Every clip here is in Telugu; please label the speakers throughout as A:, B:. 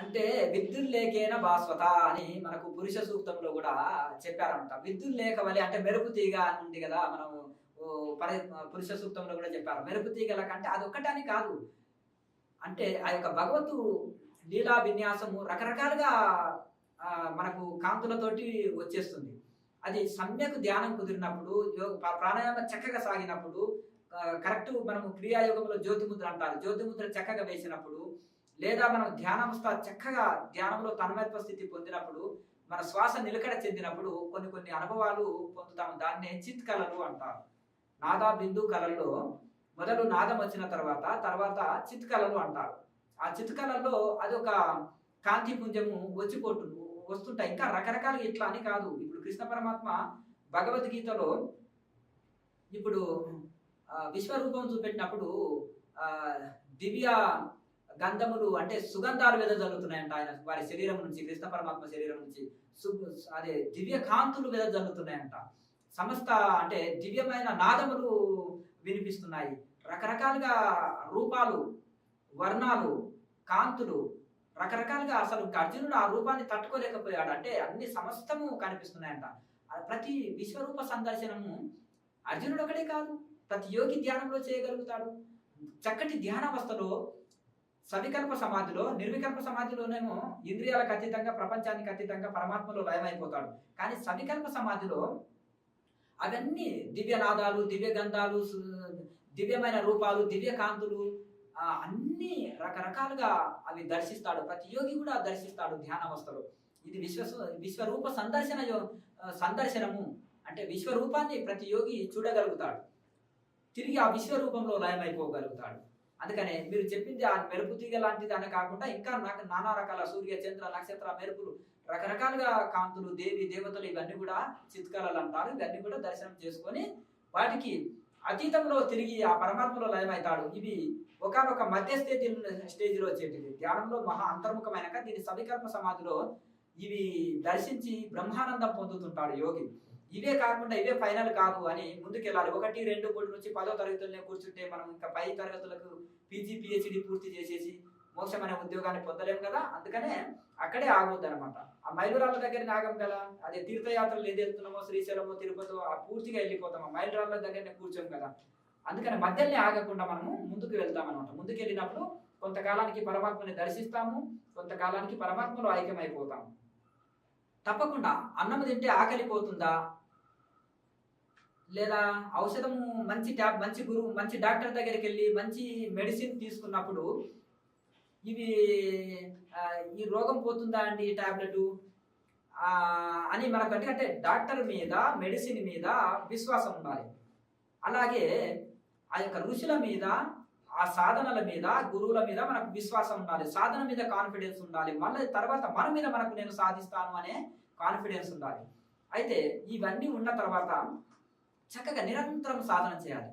A: అంటే విద్యుల్లేఖేన భాస్వత అని మనకు పురుష సూక్తంలో కూడా చెప్పారనమాట విద్యుల్లేఖ వలె అంటే మెరుపు తీగ అని ఉంది కదా మనం పర పురుష సూక్తంలో కూడా చెప్పారు. మెరుపు తీగల కంటే అది ఒక్కటని కాదు. అంటే ఆ యొక్క భగవతు లీలా విన్యాసము రకరకాలుగా మనకు కాంతులతోటి వచ్చేస్తుంది. అది సమ్యక్ ధ్యానం కుదిరినప్పుడు యోగ ప్రాణాయామం చక్కగా సాగినప్పుడు కరెక్ట్ మనము క్రియాయోగంలో జ్యోతిముద్ర అంటారు. జ్యోతిముద్ర చక్కగా వేసినప్పుడు లేదా మనం ధ్యానావస్థ చక్కగా ధ్యానంలో తన్మయత్వ స్థితి పొందినప్పుడు మన శ్వాస నిలకడ చెందినప్పుడు కొన్ని కొన్ని అనుభవాలు పొందుతాము. దాన్నే చిత్ కళలు అంటారు. నాదా బిందు కళల్లో మొదలు నాదం వచ్చిన తర్వాత తర్వాత చిత్ కళలు అంటారు. ఆ చిత్ కళల్లో అది ఒక కాంతి పుంజము వచ్చిపోటు వస్తుంటాయి. ఇంకా రకరకాలు ఇట్లా అని కాదు. ఇప్పుడు కృష్ణ పరమాత్మ భగవద్గీతలో ఇప్పుడు విశ్వరూపం చూపెట్టినప్పుడు దివ్య గంధములు అంటే సుగంధాలు వెదజల్లుతున్నాయంట ఆయన. వారి శరీరం నుంచి కృష్ణ పరమాత్మ శరీరం నుంచి అదే దివ్య కాంతులు వెదజల్లుతున్నాయంట సమస్త అంటే దివ్యమైన నాదములు వినిపిస్తున్నాయి. రకరకాలుగా రూపాలు వర్ణాలు కాంతులు రకరకాలుగా అసలు అర్జునుడు ఆ రూపాన్ని తట్టుకోలేకపోయాడు. అంటే అన్ని సమస్తము కనిపిస్తున్నాయంట. ప్రతి విశ్వరూప సందర్శనము అర్జునుడు ఒకడే కాదు. ప్రతి యోగి ధ్యానంలో చేయగలుగుతాడు. చక్కటి ధ్యానావస్థలో సవికల్ప సమాధిలో నిర్వికల్ప సమాధిలోనేమో ఇంద్రియాలకు అతీతంగా ప్రపంచానికి అతీతంగా పరమాత్మలో లయమైపోతాడు. కానీ సవికల్ప సమాధిలో అవన్నీ దివ్యనాదాలు దివ్య గంధాలు దివ్యమైన రూపాలు దివ్య కాంతులు అన్ని రకరకాలుగా అవి దర్శిస్తాడు. ప్రతి యోగి కూడా దర్శిస్తాడు ధ్యానావస్థలో. ఇది విశ్వ విశ్వరూప సందర్శన సందర్శనము. అంటే విశ్వరూపాన్ని ప్రతి యోగి చూడగలుగుతాడు. తిరిగి ఆ విశ్వరూపంలో లయమైపోగలుగుతాడు. అందుకనే మీరు చెప్పింది ఆ మెరుపు తీగ లాంటిది అని కాకుండా ఇంకా నాకు నానా రకాల సూర్య చంద్ర నక్షత్ర మెరుపులు రకరకాలుగా కాంతులు దేవి దేవతలు ఇవన్నీ కూడా చిత్కాలు అంటారు. ఇవన్నీ కూడా దర్శనం చేసుకొని వాటికి అతీతంలో తిరిగి ఆ పరమాత్మలో లయమవుతాడు. ఇవి ఒకనొక మధ్య స్టేజిలో స్టేజ్లో వచ్చేటివి. ధ్యానంలో మహా అంతర్ముఖమైనక దీని సవికల్ప సమాధిలో ఇవి దర్శించి బ్రహ్మానందం పొందుతుంటాడు యోగి. ఇవే కాకుండా ఇవే ఫైనల్ కాదు అని ముందుకెళ్ళాలి. ఒకటి రెండు మూడు నుంచి పదో తరగతులనే కూర్చుంటే మనం ఇంకా పై తరగతులకు పీజీ పిహెచ్డి పూర్తి చేసేసి మోక్షమైన ఉద్యోగాన్ని పొందలేము కదా? అందుకనే అక్కడే ఆగొద్దు అనమాట ఆ మైలురాళ్ళ దగ్గర ఆగం కదా? అదే తీర్థయాత్రలు ఏది వెళ్తున్నామో శ్రీశైలమో తిరుపతి ఆ పూర్తిగా వెళ్ళిపోతాం. ఆ మైలురాళ్ళ దగ్గరనే కూర్చోం కదా? అందుకని మధ్యలోనే ఆగకుండా మనము ముందుకు వెళ్తాం అనమాట ముందుకు వెళ్ళినప్పుడు కొంతకాలానికి పరమాత్మని దర్శిస్తాము కొంతకాలానికి పరమాత్మలో ఐక్యమైపోతాము. తప్పకుండా అన్నం తింటే ఆకలి పోతుందా? లేదా ఔషధము మంచి ట్యాబ్ మంచి గురువు మంచి డాక్టర్ దగ్గరికి వెళ్ళి మంచి మెడిసిన్ తీసుకున్నప్పుడు ఇవి ఈ రోగం పోతుందా అండి ఈ టాబ్లెట్? అని మనకు అంటే అంటే డాక్టర్ మీద మెడిసిన్ మీద విశ్వాసం ఉండాలి. అలాగే ఆ యొక్క ఋషుల మీద ఆ సాధనల మీద గురువుల మీద మనకు విశ్వాసం ఉండాలి. సాధన మీద కాన్ఫిడెన్స్ ఉండాలి. మళ్ళీ తర్వాత మన మీద మనకు నేను సాధిస్తాను అనే కాన్ఫిడెన్స్ ఉండాలి. అయితే ఇవన్నీ ఉన్న తర్వాత చక్కగా నిరంతరం సాధన చేయాలి.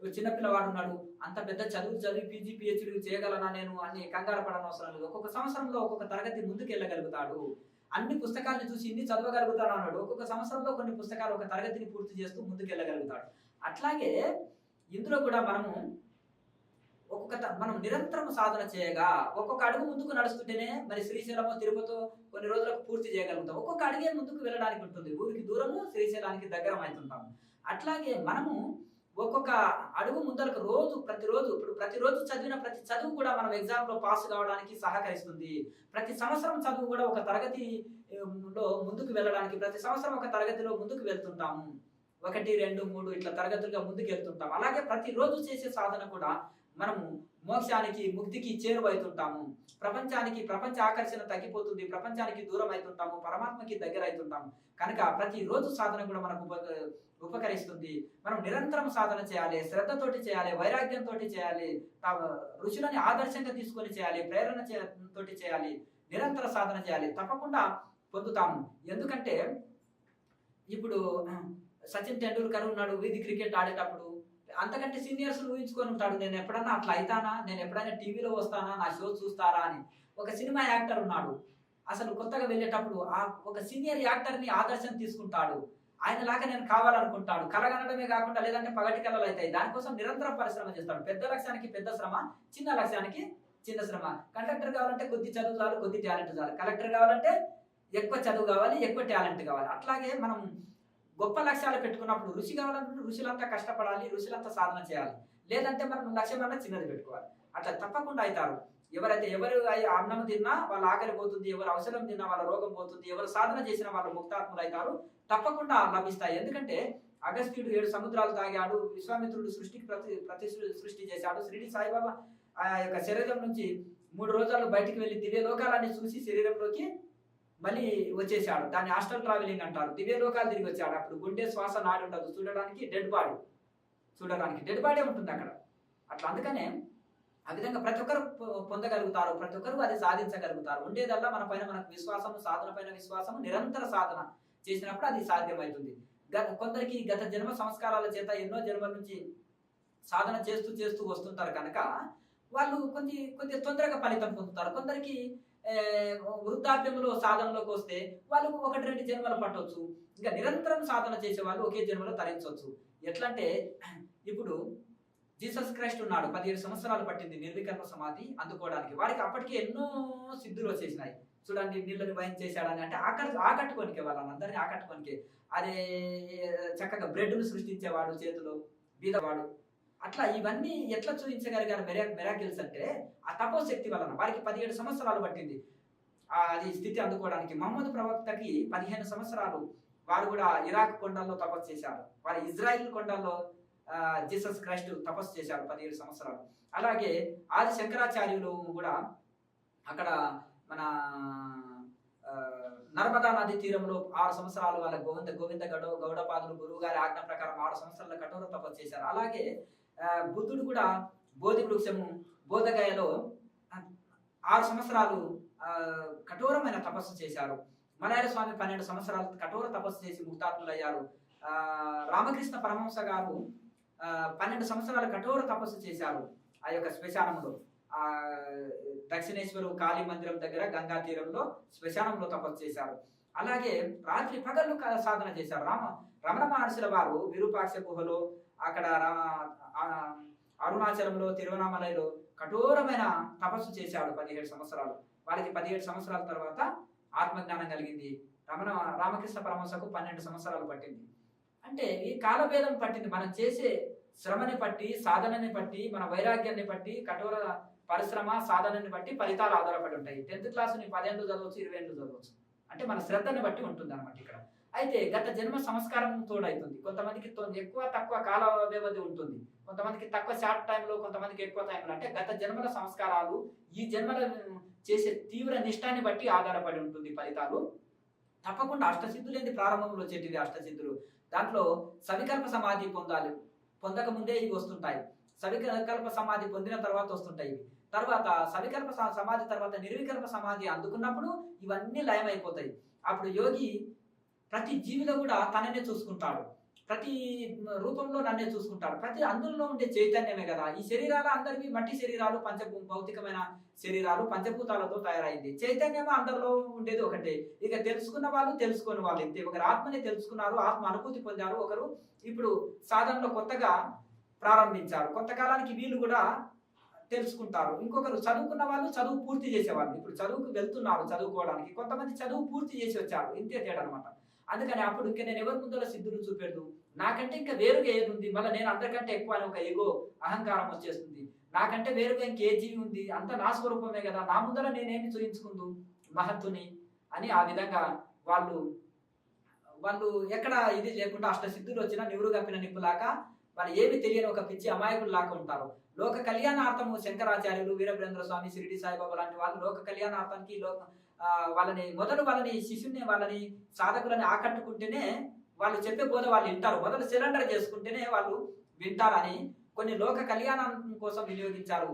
A: చిన్నపిల్లవాడు ఉన్నాడు. అంత పెద్ద చదువు చదివి పీజీ పిహెచ్డీ చేయగలనా నేను అని కంగారు పడనవసరం అవసరం లేదు. ఒక్కొక్క సంవత్సరంలో ఒక్కొక్క తరగతి ముందుకు వెళ్ళగలుగుతాడు. అన్ని పుస్తకాలను చూసి ఇన్ని చదవగలుగుతాను అన్నాడు. ఒక్కొక్క సంవత్సరంలో కొన్ని పుస్తకాలు ఒక తరగతిని పూర్తి చేస్తూ ముందుకు వెళ్ళగలుగుతాడు. అట్లాగే ఇందులో కూడా మనము ఒక్కొక్క త- మనం నిరంతరం సాధన చేయగా ఒక్కొక్క అడుగు ముందుకు నడుస్తుంటేనే మరి శ్రీశైలము తిరుపతి కొన్ని రోజులకు పూర్తి చేయగలుగుతాం. ఒక్కొక్క అడిగే ముందుకు వెళ్ళడానికి ఉంటుంది. ఊరికి దూరము శ్రీశైలానికి దగ్గర అవుతుంటాం అట్లాగే మనము ఒక్కొక్క అడుగు ముందరకు రోజు ప్రతిరోజు ఇప్పుడు ప్రతిరోజు చదివిన ప్రతి చదువు కూడా మనం ఎగ్జామ్లో పాస్ కావడానికి సహకరిస్తుంది. ప్రతి సంవత్సరం చదువు కూడా ఒక తరగతి లో ముందుకు వెళ్ళడానికి ప్రతి సంవత్సరం ఒక తరగతిలో ముందుకు వెళ్తుంటాము. ఒకటి రెండు మూడు ఇట్లా తరగతులుగా ముందుకు వెళ్తుంటాం అలాగే ప్రతిరోజు చేసే సాధన కూడా మనము మోక్షానికి ముక్తికి చేరువైతుంటాము. ప్రపంచానికి ప్రపంచ ఆకర్షణ తగ్గిపోతుంది. ప్రపంచానికి దూరం అవుతుంటాము పరమాత్మకి దగ్గర అవుతుంటాము కనుక ప్రతిరోజు సాధన కూడా మనకు ఉప- ఉపకరిస్తుంది. మనం నిరంతరం సాధన చేయాలి శ్రద్ధతోటి చేయాలి వైరాగ్యంతో చేయాలి తా- ఋషులని ఆదర్శంగా తీసుకొని చేయాలి ప్రేరణ తోటి చేయాలి నిరంతర సాధన చేయాలి. తప్పకుండా పొందుతాము. ఎందుకంటే ఇప్పుడు సచిన్ టెండూల్కర్ ఉన్నాడు వీధి క్రికెట్ ఆడేటప్పుడు అంతకంటే సీనియర్స్ ఊహించుకొని ఉంటాడు నేను ఎప్పుడన్నా అట్లా అవుతానా నేను ఎప్పుడైనా టీవీలో వస్తానా? నా షో చూస్తారా? అని. ఒక సినిమా యాక్టర్ ఉన్నాడు. అసలు కొత్తగా వెళ్ళేటప్పుడు ఆ ఒక సీనియర్ యాక్టర్ని ఆదర్శం తీసుకుంటాడు. ఆయనలాగా నేను కావాలనుకుంటాడు. కలగనడమే కాకుండా లేదంటే పగటి కళలు అవుతాయి. దానికోసం నిరంతరం పరిశ్రమ చేస్తాడు. పెద్ద లక్ష్యానికి పెద్ద శ్రమ చిన్న లక్ష్యానికి చిన్న శ్రమ. కండక్టర్ కావాలంటే కొద్ది చదువు చాలు కొద్ది టాలెంట్ చాలు. కలెక్టర్ కావాలంటే ఎక్కువ చదువు కావాలి ఎక్కువ టాలెంట్ కావాలి. అట్లాగే మనం గొప్ప లక్ష్యాలు పెట్టుకున్నప్పుడు రుచి కావాలంటే ఋషులంతా కష్టపడాలి ఋషులంతా సాధన చేయాలి. లేదంటే మనం లక్ష్యం అన్నా చిన్నది పెట్టుకోవాలి. అట్లా తప్పకుండా అవుతారు. ఎవరైతే ఎవరు అయి- అన్నం తిన్నా వాళ్ళ ఆకలి పోతుంది ఎవరు అవసరం తిన్నా వాళ్ళ రోగం పోతుంది ఎవరు సాధన చేసిన వాళ్ళు ముక్తాత్ములు అవుతారు. తప్పకుండా లభిస్తాయి. ఎందుకంటే అగస్త్యుడు ఏడు సముద్రాలు తాగాడు విశ్వామిత్రుడు సృష్టికి ప్రతి ప్రతి సృష్టి చేశాడు. శ్రీడి సాయిబాబా ఆ యొక్క శరీరం నుంచి మూడు రోజులు బయటికి వెళ్ళి దివ్య లోకాలన్నీ చూసి శరీరంలోకి మళ్ళీ వచ్చేసాడు. దాన్ని హాస్టల్ ట్రావెలింగ్ అంటారు. దివ్య లోకాలు తిరిగి వచ్చాడు. అప్పుడు గుండె శ్వాస నాడి ఉంటుంది చూడడానికి డెడ్ బాడీ చూడడానికి డెడ్ బాడీ ఉంటుంది అక్కడ. అట్లా అందుకనే ఆ విధంగా ప్రతి ఒక్కరు పొందగలుగుతారు. ప్రతి ఒక్కరు అది సాధించగలుగుతారు. ఉండేదల్లా మన పైన మనకు విశ్వాసము సాధన పైన విశ్వాసము నిరంతర సాధన చేసినప్పుడు అది సాధ్యమవుతుంది. కొందరికి గత జన్మ సంస్కారాల చేత ఎన్నో జన్మల నుంచి సాధన చేస్తూ చేస్తూ వస్తుంటారు కనుక వాళ్ళు కొంచెం కొద్దిగా తొందరగా ఫలితం పొందుతారు. కొందరికి వృద్ధాప్యంలో సాధనలోకి వస్తే వాళ్ళు ఒకటి రెండు జన్మలు పట్టవచ్చు. ఇంకా నిరంతరం సాధన చేసే వాళ్ళు ఒకే జన్మలో తరించవచ్చు. ఎట్లంటే ఇప్పుడు జీసస్ క్రైస్ట్ ఉన్నాడు పదిహేడు సంవత్సరాలు పట్టింది నిర్వికల్ప సమాధి అందుకోవడానికి. వారికి అప్పటికే ఎన్నో సిద్ధులు వచ్చేసినాయి. చూడండి నీళ్ళని భయం చేశాడని అంటే ఆకట్ ఆకట్టుకోనికే వాళ్ళని అందరినీ ఆకట్టుకోనికే. అదే చక్కగా బ్రెడ్ను సృష్టించేవాడు చేతిలో బీదవాడు అట్లా ఇవన్నీ ఎట్లా చూపించగలిగారు మెరా మెరాకిల్స్ అంటే ఆ తపోశక్తి వలన వారికి పదిహేడు సంవత్సరాలు పట్టింది. ఆ అది స్థితి అందుకోవడానికి. మహమ్మద్ ప్రవక్తకి పదిహేను సంవత్సరాలు వారు కూడా ఇరాక్ కొండల్లో తపస్సు చేశారు. వారు ఇజ్రాయిల్ కొండల్లో జీసస్ క్రైస్ట్ తపస్సు చేశారు పదిహేడు సంవత్సరాలు. అలాగే ఆది శంకరాచార్యులు కూడా అక్కడ మన నర్మదా నది తీరంలో ఆరు సంవత్సరాలు వాళ్ళ గోవింద గోవింద గౌడ గౌడపాదులు గురువు గారి ఆజ్ఞ ప్రకారం ఆరు సంవత్సరాల కఠోర తపస్సు చేశారు. అలాగే బుద్ధుడు కూడా బోధి వృక్షము బోధగయలో ఆరు సంవత్సరాలు కఠోరమైన తపస్సు చేశారు. మలయాళ స్వామి పన్నెండు సంవత్సరాలు కఠోర తపస్సు చేసి ముక్తాత్ములయ్యారు. రామకృష్ణ పరమహంస గారు పన్నెండు సంవత్సరాలు కఠోర తపస్సు చేశారు ఆ యొక్క శ్మశానంలో ఆ దక్షిణేశ్వరు కాళీ మందిరం దగ్గర గంగా తీరంలో శ్మశానంలో తపస్సు చేశారు. అలాగే రాత్రి పగళ్ళు సాధన చేశారు. రామ రమణ మహర్షుల వారు విరూపాక్ష గుహలో అక్కడ అరుణాచలంలో తిరువనామలలో కఠోరమైన తపస్సు చేశాడు పదిహేడు సంవత్సరాలు. వారికి పదిహేడు సంవత్సరాల తర్వాత ఆత్మజ్ఞానం కలిగింది. రమణ రామకృష్ణ పరమహంసకు పన్నెండు సంవత్సరాలు పట్టింది. అంటే ఈ కాలభేదం పట్టింది. మనం చేసే శ్రమని బట్టి సాధనని బట్టి మన వైరాగ్యాన్ని బట్టి కఠోర పరిశ్రమ సాధనని బట్టి ఫలితాలు ఆధారపడి ఉంటాయి. టెన్త్ క్లాస్ పదిహేను పదేళ్ళు చదవచ్చు ఇరవై ఏళ్ళు చదవచ్చు. అంటే మన శ్రద్ధని బట్టి ఉంటుంది అనమాట ఇక్కడ. అయితే గత జన్మ సంస్కారం తోడవుతుంది కొంతమందికి తో- ఎక్కువ తక్కువ కాల వ్యవధి ఉంటుంది. కొంతమందికి తక్కువ షార్ట్ టైంలో కొంతమందికి ఎక్కువ టైంలో అంటే గత జన్మల సంస్కారాలు ఈ జన్మల చేసే తీవ్ర నిష్టాన్ని బట్టి ఆధారపడి ఉంటుంది ఫలితాలు. తప్పకుండా అష్టసిద్ధులు ఏంటి? ప్రారంభంలో వచ్చేటివి అష్టసిద్ధులు. దాంట్లో సవికల్ప సమాధి పొందాలి. పొందక ముందే ఇవి వస్తుంటాయి. సవికల్ప సమాధి పొందిన తర్వాత వస్తుంటాయి తర్వాత సవికల్ప స- సమాధి తర్వాత నిర్వికల్ప సమాధి అందుకున్నప్పుడు ఇవన్నీ లయమైపోతాయి. అప్పుడు యోగి ప్రతి జీవిలో కూడా తననే చూసుకుంటాడు. ప్రతి రూపంలో నన్నే చూసుకుంటాడు. ప్రతి అందులో ఉండే చైతన్యమే కదా. ఈ శరీరాలు అందరివి మట్టి శరీరాలు పంచ భౌతికమైన శరీరాలు పంచభూతాలతో తయారైంది. చైతన్యము అందరిలో ఉండేది ఒకటే. ఇక తెలుసుకున్న వాళ్ళు తెలుసుకుని వాళ్ళు ఇంతే. ఒకరు ఆత్మని తెలుసుకున్నారు ఆత్మ అనుభూతి పొందారు. ఒకరు ఇప్పుడు సాధనలో కొత్తగా ప్రారంభించారు. కొంతకాలానికి వీళ్ళు కూడా తెలుసుకుంటారు. ఇంకొకరు చదువుకున్న వాళ్ళు చదువు పూర్తి చేసేవాళ్ళు. ఇప్పుడు చదువుకు వెళ్తున్నారు చదువుకోవడానికి. కొంతమంది చదువు పూర్తి చేసి వచ్చారు. ఇంతే తేడా అనమాట అందుకని అప్పుడు ఇంకా నేను ఎవరి ముందర సిద్ధులు చూపెడదు. నాకంటే ఇంకా వేరుగా ఏది ఉంది? మళ్ళీ నేను అందరికంటే ఎక్కువ అని ఒక ఎగో అహంకారం వచ్చేస్తుంది. నాకంటే వేరుగా ఇంకే జీవి ఉంది? అంత నా స్వరూపమే కదా. నా ముందర నేనేమి చూయించుకుందు? మహత్తుని అని ఆ విధంగా వాళ్ళు వాళ్ళు ఎక్కడ ఇది లేకుండా అష్ట సిద్ధులు వచ్చినా నివురు కప్పిన నిప్పులాగా వాళ్ళు ఏమి తెలియని ఒక పిచ్చి అమాయకులు లాగా ఉంటారు. లోక కళ్యాణార్థము శంకరాచార్యులు వీరభేంద్ర స్వామి షిరిడి సాయిబాబా లాంటి వాళ్ళు లోక కళ్యాణార్థానికి లోక వాళ్ళని మొదలు వాళ్ళని శిష్యుని వాళ్ళని సాధకులని ఆకట్టుకుంటేనే వాళ్ళు చెప్పే బోధ వాళ్ళు వింటారు. మొదలు సిలిండర్ చేసుకుంటేనే వాళ్ళు వింటారని కొన్ని లోక కళ్యాణం కోసం వినియోగించారు.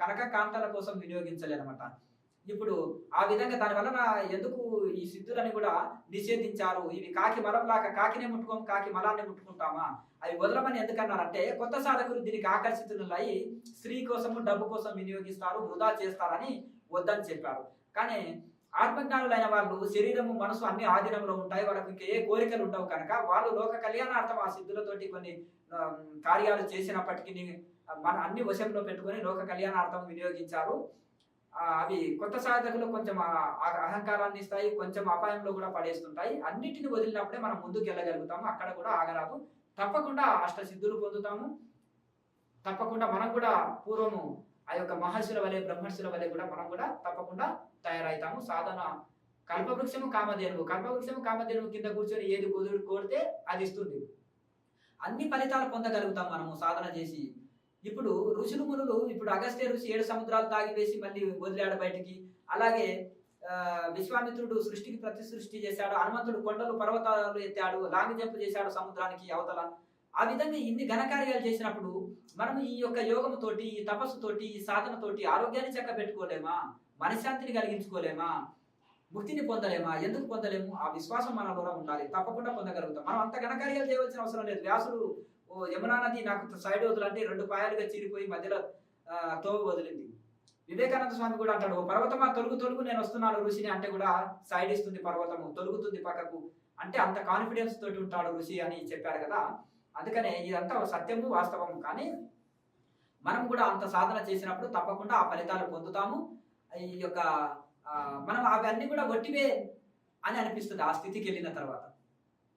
A: కనక కాంతల కోసం వినియోగించలేనమాట ఇప్పుడు ఆ విధంగా దాని వలన ఎందుకు ఈ సిద్ధులని కూడా నిషేధించారు? ఇవి కాకి మలంలాగా కాకినే ముట్టుకోం కాకి మలాన్ని ముట్టుకుంటామా? అవి వదలమని ఎందుకన్నారంటే కొత్త సాధకులు దీనికి ఆకర్షితులై స్త్రీ కోసము డబ్బు కోసం వినియోగిస్తారు వృధా చేస్తారని వద్దని చెప్పారు. కానీ ఆత్మజ్ఞానులైన వాళ్ళు శరీరము మనసు అన్ని ఆధీనంలో ఉంటాయి. వాళ్ళకి ఇంకా ఏ కోరికలు ఉండవు కనుక వాళ్ళు లోక కళ్యాణార్థం ఆ సిద్ధులతోటి కొన్ని కార్యాలు చేసినప్పటికీ మన అన్ని వశంలో పెట్టుకొని లోక కళ్యాణార్థం వినియోగించారు. అవి కొత్త సాధకులు కొంచెం అహంకారాన్ని ఇస్తాయి కొంచెం అపాయంలో కూడా పడేస్తుంటాయి. అన్నిటిని వదిలినప్పుడే మనం ముందుకు వెళ్ళగలుగుతాము అక్కడ కూడా ఆగరాదు. తప్పకుండా అష్ట సిద్ధులు పొందుతాము. తప్పకుండా మనం కూడా పూర్వము ఆ యొక్క మహర్షుల వలె బ్రహ్మర్షుల వలె కూడా మనం కూడా తప్పకుండా తయారవుతాము సాధన కల్పవృక్షము కామధేనువు. కల్పవృక్షము కామధేనువు కింద కూర్చొని ఏది కుదురు కోరితే అది ఇస్తుంది. అన్ని ఫలితాలు పొందగలుగుతాం మనము సాధన చేసి. ఇప్పుడు ఋషులు మునులు ఇప్పుడు అగస్త్య ఋషి ఏడు సముద్రాలు తాగివేసి మళ్ళీ వదిలాడు బయటికి. అలాగే ఆ, విశ్వామిత్రుడు సృష్టికి ప్రతి సృష్టి చేశాడు హనుమంతుడు కొండలు పర్వతాలు ఎత్తాడు లాంగ్ జంప్ చేశాడు సముద్రానికి అవతల. ఆ విధంగా ఇన్ని ఘనకార్యాలు చేసినప్పుడు మనం ఈ యొక్క యోగముతోటి ఈ తపస్సుతోటి ఈ సాధనతోటి ఆరోగ్యాన్ని చక్క పెట్టుకోలేమా మనశ్శాంతిని కలిగించుకోలేమా? ముక్తిని పొందలేమా? ఎందుకు పొందలేము? ఆ విశ్వాసం మనలో ఉండాలి. తప్పకుండా పొందగలుగుతాం. మనం అంత ఘనకార్యాలు చేయవలసిన అవసరం లేదు. వ్యాసుడు యమునా నది నాకు సైడ్ వదులంటే రెండు పాయలుగా చీరిపోయి మధ్యలో తోవ వదిలింది. వివేకానంద స్వామి కూడా అంటాడు "ఓ పర్వతమా తొలుగు తొలుగు నేను వస్తున్నాను ఋషిని అంటే కూడా సైడ్ ఇస్తుంది పర్వతము తొలుగుతుంది పక్కకు. అంటే అంత కాన్ఫిడెన్స్ తోటి ఉంటాడు ఋషి అని చెప్పారు కదా. అందుకనే ఇదంతా సత్యము వాస్తవము. కానీ మనం కూడా అంత సాధన చేసినప్పుడు తప్పకుండా ఆ ఫలితాలు పొందుతాము. ఈ యొక్క మనం అవన్నీ కూడా ఒట్టివే అని అనిపిస్తుంది ఆ స్థితికి వెళ్ళిన తర్వాత.